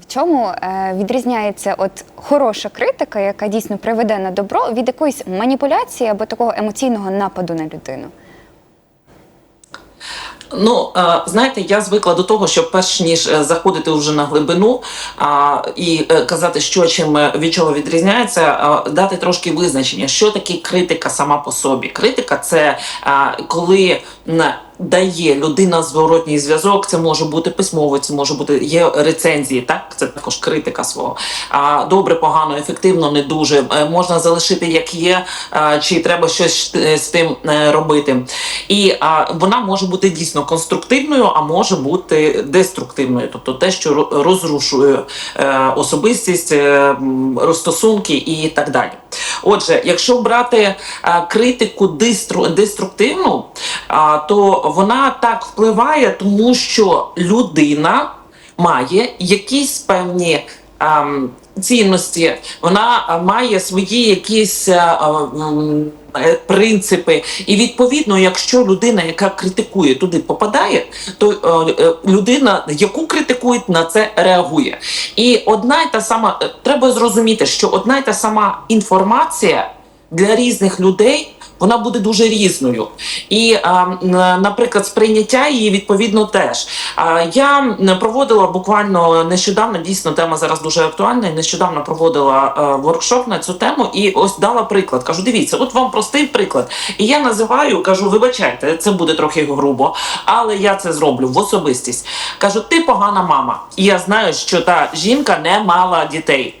В чому е, відрізняється от хороша критика, яка дійсно приведе на добро, від якоїсь маніпуляції або такого емоційного нападу на людину? Ну, е, знаєте, я звикла до того, що перш ніж е, заходити вже на глибину а, і казати, що чим від чого відрізняється, е, дати трошки визначення, що таке критика сама по собі. Критика це е, коли дає людина зворотній зв'язок, це може бути письмово, це може бути є рецензії, так це також критика свого. А, добре, погано, ефективно, не дуже. Е, Можна залишити як є, чи треба щось е, з тим е, робити. І вона може бути дійсно конструктивною, а може бути деструктивною, тобто те, що ро- розрушує особистість, е, м, стосунки і так далі. Отже, якщо брати критику деструктивну, то вона так впливає, тому що людина має якісь певні. ам, Цінності, вона має свої якісь а, а, м, е, принципи, і відповідно, якщо людина, яка критикує, туди попадає, то е, е, людина, яку критикують, на це реагує. І одна й та сама е, треба зрозуміти, що одна й та сама інформація для різних людей. Вона буде дуже різною, і наприклад, сприйняття її відповідно теж. Я проводила буквально нещодавно. Дійсно, тема зараз дуже актуальна. і Нещодавно проводила е, воркшоп на цю тему, і ось дала приклад. Кажу, дивіться, от вам простий приклад. І я називаю, кажу, вибачайте, це буде трохи грубо, але я це зроблю в особистість. Кажу, ти погана мама. І я знаю, що та жінка не мала дітей.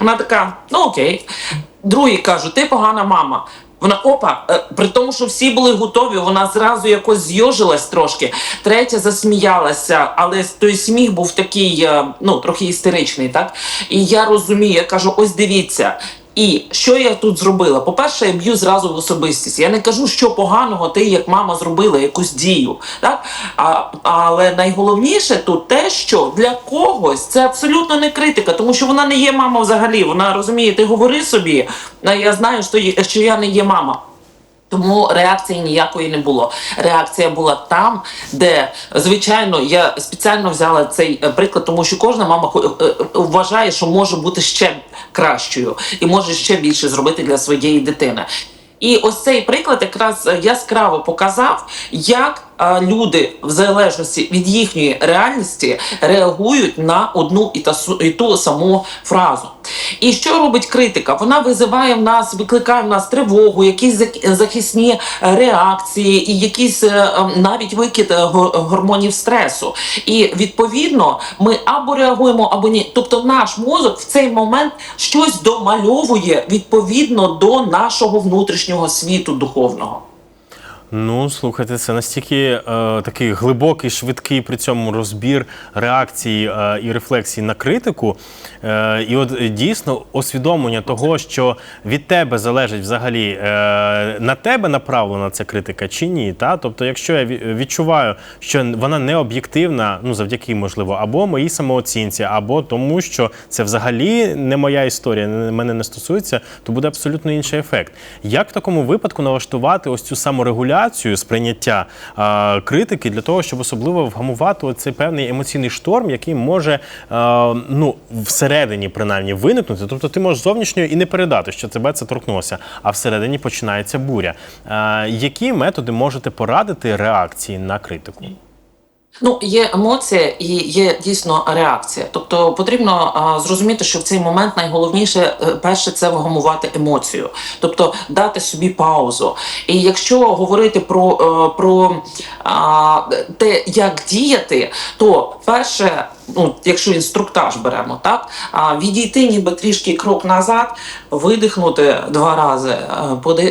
Вона така, ну окей. Другий кажу, ти погана мама. Вона опа, е, при тому, що всі були готові, вона зразу якось зйожилась трошки. Третя засміялася, але той сміх був такий, е, ну трохи істеричний, так? І я розумію, я кажу: ось дивіться. І що я тут зробила? По-перше, я б'ю зразу в особистість. Я не кажу, що поганого ти, як мама, зробила якусь дію. Так? А, але найголовніше тут те, що для когось це абсолютно не критика, тому що вона не є мама взагалі. Вона розуміє, ти говори собі, я знаю, що я не є мама. Тому реакції ніякої не було. Реакція була там, де звичайно я спеціально взяла цей е, приклад, тому що кожна мама е, е, вважає, що може бути ще кращою і може ще більше зробити для своєї дитини. І ось цей приклад якраз яскраво показав, як люди в залежності від їхньої реальності реагують на одну і та і ту саму фразу. І що робить критика? Вона визиває в нас, викликає в нас тривогу, якісь захисні реакції, і якийсь е, е, навіть викид е, гормонів стресу. І відповідно ми або реагуємо, або ні. Тобто наш мозок в цей момент щось домальовує відповідно до нашого внутрішнього світу духовного. Ну, слухайте, це настільки е, такий глибокий, швидкий при цьому розбір реакції е, і рефлексії на критику. Е, і от е, дійсно усвідомлення того, що від тебе залежить взагалі е, на тебе направлена ця критика чи ні. Та? Тобто, якщо я відчуваю, що вона не об'єктивна, ну завдяки можливо, або моїй самооцінці, або тому, що це взагалі не моя історія, не- мене не стосується, то буде абсолютно інший ефект. Як в такому випадку налаштувати ось цю саморегуляцію, сприйняття е, критики для того, щоб особливо вгамувати цей певний емоційний шторм, який може е, ну всередині принаймні виникнути. Тобто ти можеш зовнішньо і не передати, що тебе це торкнулося, а всередині починається буря. Е, які методи можете порадити реакції на критику? Ну, є емоція і є дійсно реакція. Тобто потрібно а, зрозуміти, що в цей момент найголовніше е, перше це вгамувати емоцію, тобто дати собі паузу. І якщо говорити про, е, про а, те, як діяти, то перше. Ну, якщо інструктаж беремо, так а відійти ніби трішки крок назад, видихнути два рази,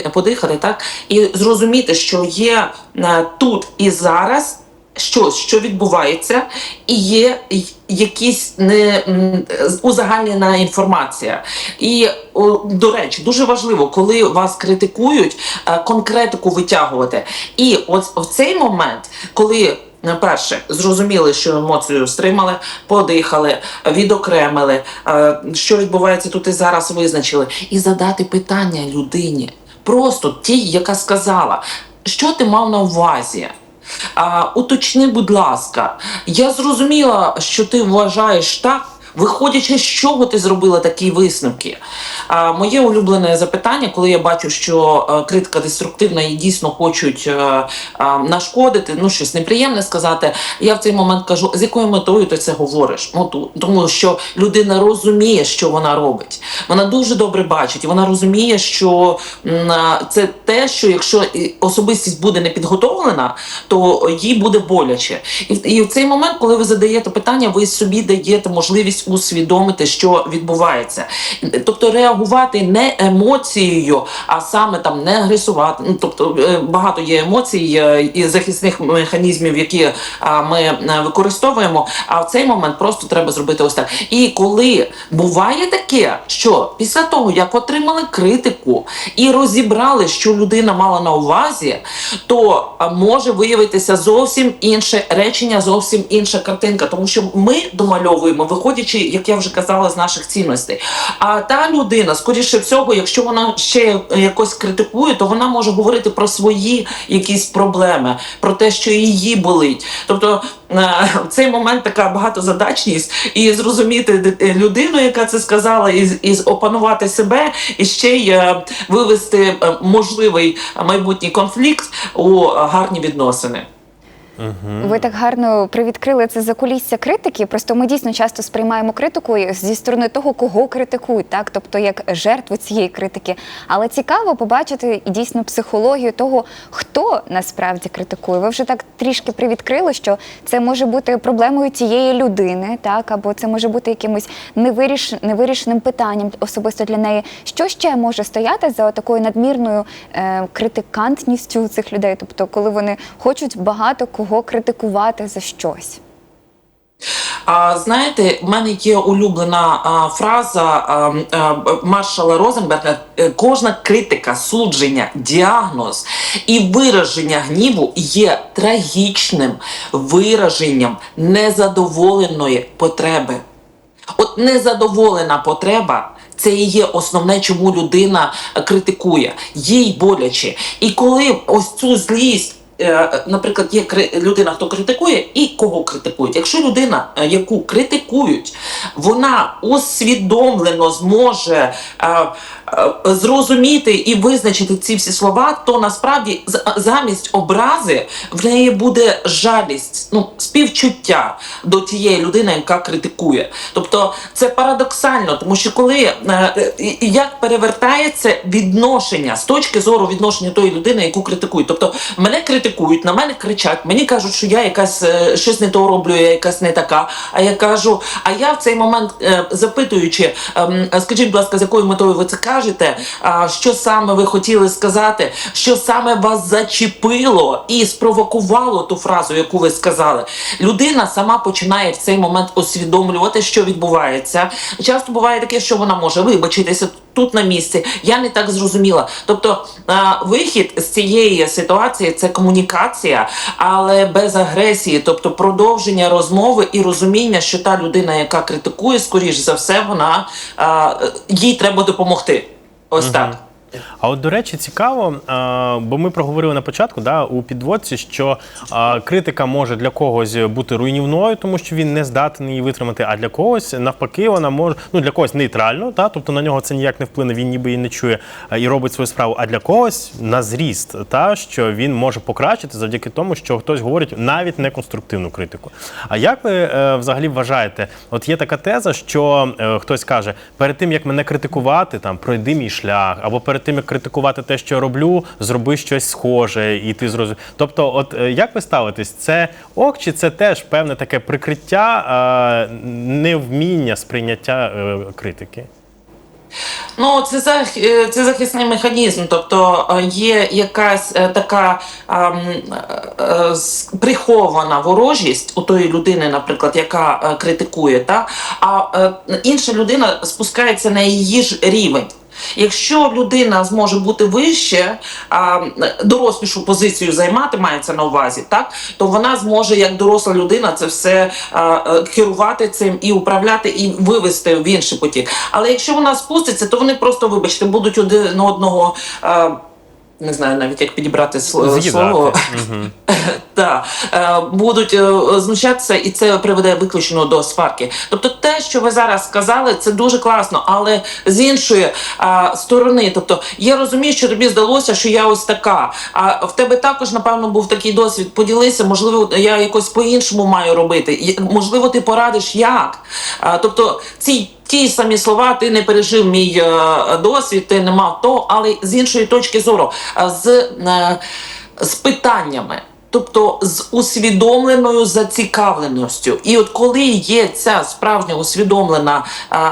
е, подихати, так і зрозуміти, що є тут і зараз щось, що відбувається, і є якісь не узагальнена інформація. І до речі, дуже важливо, коли вас критикують, е, конкретику витягувати. І от в цей момент, коли е, Перше, зрозуміли, що емоцію стримали, подихали, відокремили, е, що відбувається тут і зараз, визначили, і задати питання людині, просто тій, яка сказала, що ти мав на увазі. Уточни, будь ласка, я зрозуміла, що ти вважаєш так. Виходячи, з чого ти зробила такі висновки? А, моє улюблене запитання, коли я бачу, що е, критика деструктивна і дійсно хочуть е, е, нашкодити, ну щось неприємне сказати. Я в цей момент кажу, з якою метою ти це говориш? Ну тому що людина розуміє, що вона робить. Вона дуже добре бачить, і вона розуміє, що це те, що якщо особистість буде не підготовлена, то їй буде боляче. І, і в цей момент, коли ви задаєте питання, ви собі даєте можливість усвідомити, що відбувається. Тобто реагувати не емоцією, а саме там не агресувати. Ну тобто е, багато є емоцій е, і захисних механізмів, які ми е, використовуємо. А в цей момент просто треба зробити ось так. І коли буває таке, що після того як отримали критику і розібрали, що людина мала на увазі, то може виявитися зовсім інше речення, зовсім інша картинка, тому що ми домальовуємо, виходячи, як я вже казала, з наших цінностей. А та людина, скоріше всього, якщо вона ще якось критикує, то вона може говорити про свої якісь проблеми, про те, що її болить. Тобто е, в цей момент така багатозадачність і зрозуміти людину, яка це сказала, і, і опанувати себе, і ще й е, вивести е, можливий майбутній конфлікт у гарні відносини. Ви так гарно привідкрили це закулісся критики. Просто ми дійсно часто сприймаємо критику зі сторони того, кого критикують, так тобто як жертву цієї критики. Але цікаво побачити і дійсно психологію того, хто насправді критикує. Ви вже так трішки привідкрили, що це може бути проблемою цієї людини, так або це може бути якимось невиріш... невирішеним питанням особисто для неї. Що ще може стояти за такою надмірною е, критикантністю цих людей? Тобто, коли вони хочуть багато кого критикувати за щось. А знаєте, в мене є улюблена а, фраза а, а, маршала Розенберга: е, кожна критика, судження, діагноз і вираження гніву є трагічним вираженням незадоволеної потреби. От незадоволена потреба. Це і є основне, чому людина критикує, їй боляче. І коли ось цю злість, наприклад, є людина, хто критикує, і кого критикують. Якщо людина, е, яку критикують, вона усвідомлено зможе е, е, зрозуміти і визначити ці всі слова, то насправді замість образи в неї буде жалість, ну співчуття до тієї людини, яка критикує. Тобто це парадоксально, тому що коли е, е, як перевертається відношення з точки зору відношення тої людини, яку критикують. Тобто мене критикують, на мене кричать, мені кажуть, що я якась е, щось не то роблю, я якась не така. А я кажу, а я в цей момент е, запитуючи, ем, скажіть, будь ласка, з якою метою ви це кажете? Що саме ви хотіли сказати? Що саме вас зачепило і спровокувало ту фразу, яку ви сказали? Людина сама починає в цей момент усвідомлювати, що відбувається. Часто буває таке, що вона може вибачитися тут на місці. Я не так зрозуміла. Тобто вихід з цієї ситуації це комунікація, але без агресії, тобто продовження розмови і розуміння, що та людина, яка критикує, скоріш за все, вона їй треба допомогти. Ось так. А от до речі, цікаво, бо ми проговорили на початку да, у підводці, що критика може для когось бути руйнівною, тому що він не здатний її витримати, а для когось навпаки, вона може ну для когось нейтрально, та тобто на нього це ніяк не вплине, він ніби і не чує і робить свою справу. А для когось на зріст, та що він може покращити завдяки тому, що хтось говорить навіть не конструктивну критику. А як ви е, взагалі вважаєте? От є така теза, що е, хтось каже, перед тим як мене критикувати, там пройди мій шлях, або перед тим як критикувати те, що я роблю, зроби щось схоже, і ти зрозумієш. Тобто, от е, як ви ставитесь, це ок, чи це теж певне таке прикриття е, невміння сприйняття е, критики? Ну, це зах... це захисний механізм, тобто є якась така ем, е, прихована ворожість у тої людини, наприклад, яка критикує, та? а е, інша людина спускається на її ж рівень. Якщо людина зможе бути вище, а, дорослішу позицію займати, мається на увазі, так то вона зможе як доросла людина це все а, е, керувати цим і управляти, і вивести в інший потік. Але якщо вона спуститься, то вони просто, вибачте, будуть один одного. а, не знаю навіть як підібрати сл- З'їдати. слово. Так, е, будуть е, знущатися, і це приведе виключно до сварки. Тобто, те, що ви зараз сказали, це дуже класно, але з іншої е, сторони, тобто я розумію, що тобі здалося, що я ось така. А в тебе також, напевно, був такий досвід. Поділися, можливо, я якось по-іншому маю робити. Можливо, ти порадиш як. Е, тобто, ці. Ті самі слова, ти не пережив мій е, досвід, ти не мав того, але з іншої точки зору, е, з, е, з питаннями. Тобто з усвідомленою зацікавленістю. І от коли є ця справжня усвідомлена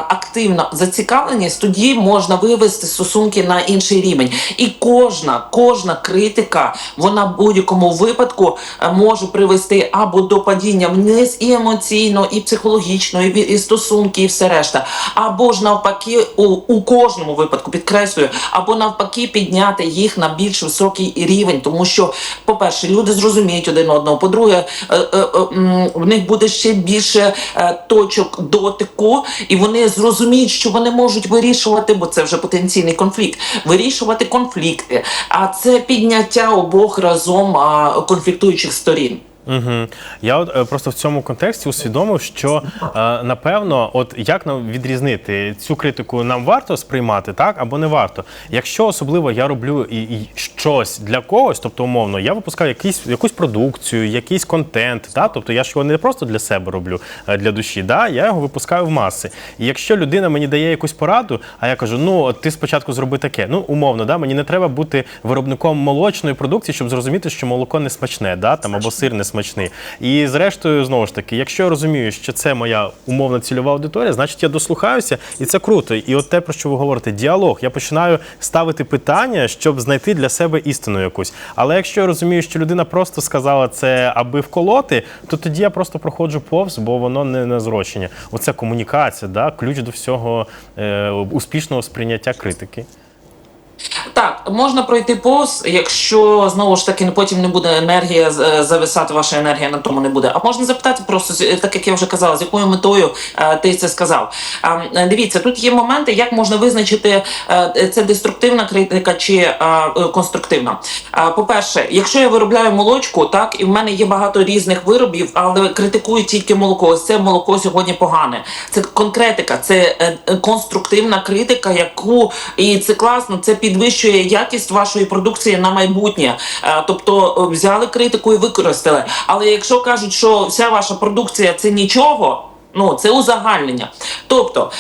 активна зацікавленість, тоді можна вивести стосунки на інший рівень. І кожна, кожна критика, вона в будь-якому випадку е, може привести або до падіння вниз і емоційно, і психологічно, і, стосунки, і все решта, або ж навпаки, у, у кожному випадку підкреслюю, або навпаки підняти їх на більш високий рівень, тому що, по-перше, люди зрозуміють один одного. По-друге, е, е, е, в них буде ще більше точок дотику, і вони зрозуміють, що вони можуть вирішувати, бо це вже потенційний конфлікт, вирішувати конфлікти. А це підняття обох разом конфліктуючих сторін. Угу. Я от е, просто в цьому контексті усвідомив, що е, напевно, от як нам відрізнити цю критику нам варто сприймати, так або не варто. Якщо особливо я роблю і, і щось для когось, тобто умовно, я випускаю якийсь, якусь продукцію, якийсь контент, да? тобто я ж його не просто для себе роблю, е, для душі, да? я його випускаю в маси. І якщо людина мені дає якусь пораду, а я кажу, ну от ти спочатку зроби таке. Ну, умовно, да? мені не треба бути виробником молочної продукції, щоб зрозуміти, що молоко не смачне, да? там, або сир не смачний. І зрештою, знову ж таки, якщо я розумію, що це моя умовна цільова аудиторія, значить я дослухаюся, і це круто. І от те, про що ви говорите, діалог. Я починаю ставити питання, щоб знайти для себе істину якусь. Але якщо я розумію, що людина просто сказала це, аби вколоти, то тоді я просто проходжу повз, бо воно не на зрощення. Оце комунікація, да? ключ до всього е, успішного сприйняття критики. Так, можна пройти повз, якщо знову ж таки потім не буде енергія зависати, ваша енергія на тому не буде. А можна запитати просто, так як я вже казала, з якою метою е, ти це сказав. А, е, дивіться, тут є моменти, як можна визначити, е, це деструктивна критика чи е, е, конструктивна. А, По-перше, якщо я виробляю молочку, так і в мене є багато різних виробів, але критикую тільки молоко. Ось це молоко сьогодні погане. Це конкретика, це е, е, конструктивна критика, яку і це класно, це підвищує якість вашої продукції на майбутнє. Е, Тобто е, взяли критику і використали. Але якщо кажуть, що вся ваша продукція це нічого. Ну, це узагальнення. Тобто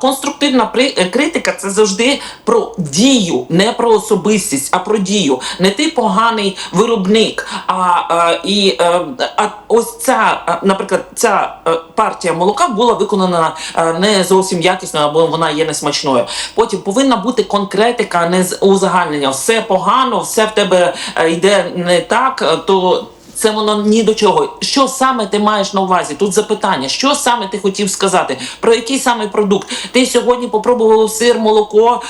конструктивна е, критика це завжди про дію, не про особистість, а про дію. Не ти поганий виробник. А, і, е, а ось ця, е, наприклад, ця партія молока була виконана не зовсім якісно, або вона є несмачною. Потім повинна бути конкретика, а не узагальнення. Все погано, все в тебе йде не так, то. Це воно ні до чого. Що саме ти маєш на увазі? Тут запитання, що саме ти хотів сказати? Про який саме продукт? Ти сьогодні попробував сир, молоко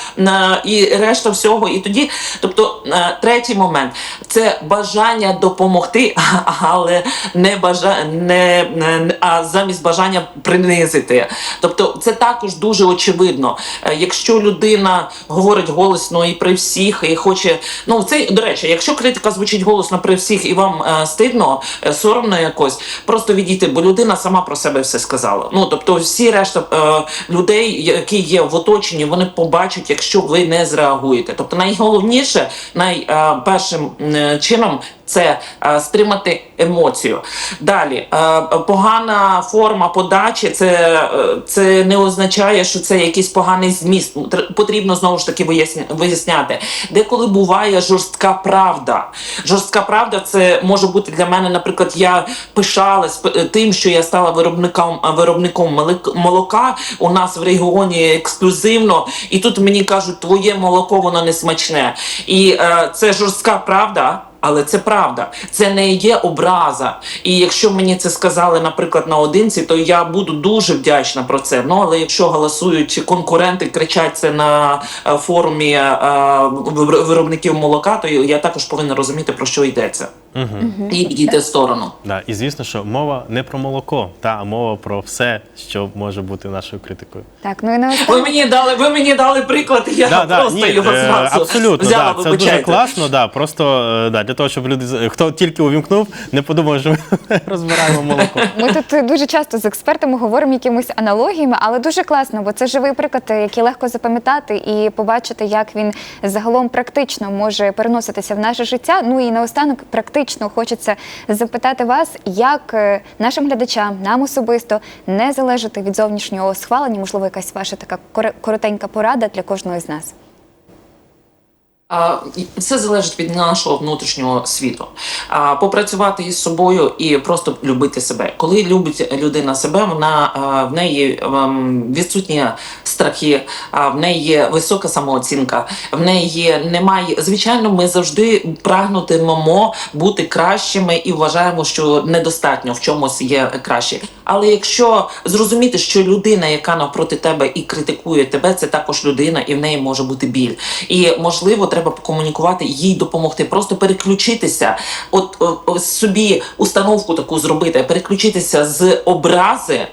і решта всього. І тоді, тобто, е, третій момент це бажання допомогти, але не бажа не, не а замість бажання принизити. Тобто, це також дуже очевидно. Е, Якщо людина говорить голосно і при всіх, і хоче, ну це до речі, якщо критика звучить голосно при всіх і вам е, стидно, е, соромно якось, просто відійти, бо людина сама про себе все сказала. Ну тобто, всі решта е, людей, які є в оточенні, вони побачать, якщо ви не зреагуєте. Тобто, найголовніше, найпершим чином. Це е, стримати емоцію. Далі е, погана форма подачі. Це, е, це не означає, що це якийсь поганий зміст. Потрібно знову ж таки виясняти. Деколи буває жорстка правда. Жорстка правда, це може бути для мене, наприклад, я пишалась тим, що я стала виробником виробником молока. У нас в регіоні ексклюзивно, і тут мені кажуть, твоє молоко воно не смачне. І е, це жорстка правда. Але це правда, це не є образа. І якщо мені це сказали, наприклад, наодинці, то я буду дуже вдячна про це. Ну але якщо голосують конкуренти, кричать це на е, форумі е, виробників молока, то я також повинна розуміти про що йдеться. і відійти в сторону. Да, і звісно, що мова не про молоко, та а мова про все, що може бути нашою критикою. Так, ну і на Ви мені дали, ви мені дали приклад, і я Да, да, просто ні, його е, зразу абсолютно, взяла, да, це дуже класно. Да, просто е, да, для того, щоб люди хто тільки увімкнув, не подумав, що ми розбираємо молоко. Ми тут е, дуже часто з експертами говоримо якимись аналогіями, але дуже класно, бо це живий приклад, е, який легко запам'ятати і побачити, як він загалом практично може переноситися в наше життя. Ну і наостанок практично хочеться запитати вас, як е, нашим глядачам, нам особисто не залежати від зовнішнього схвалення, можливо, якась ваша така коротенька порада для кожного з нас. Все залежить від нашого внутрішнього світу. Попрацювати із собою і просто любити себе. Коли любить людина себе, вона в неї ем, відсутні страхи, в неї є висока самооцінка, в неї немає. Звичайно, ми завжди прагнутимемо бути кращими і вважаємо, що недостатньо в чомусь є краще. Але якщо зрозуміти, що людина, яка навпроти тебе і критикує тебе, це також людина, і в неї може бути біль. І можливо, треба покомунікувати, їй допомогти, просто переключитися, от о, о, собі установку таку зробити, переключитися з образи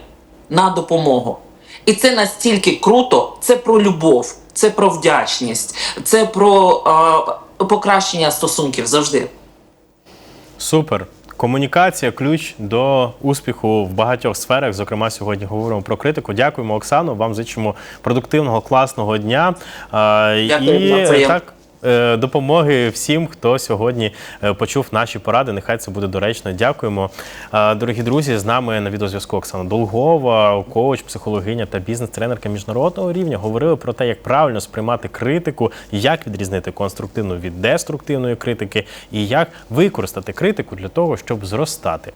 на допомогу. І це настільки круто, це про любов, це про вдячність, це про е, покращення стосунків завжди. Супер. Комунікація ключ до успіху в багатьох сферах. Зокрема, сьогодні говоримо про критику. Дякуємо, Оксано. Вам зичимо продуктивного, класного дня. Дякую, і так. Е, Допомоги всім, хто сьогодні е, почув наші поради. Нехай це буде доречно. Дякуємо. Е, Дорогі друзі, з нами на відеозв'язку Оксана Долгова, коуч, психологиня та бізнес-тренерка міжнародного рівня. Говорили про те, як правильно сприймати критику, як відрізнити конструктивну від деструктивної критики, і як використати критику для того, щоб зростати.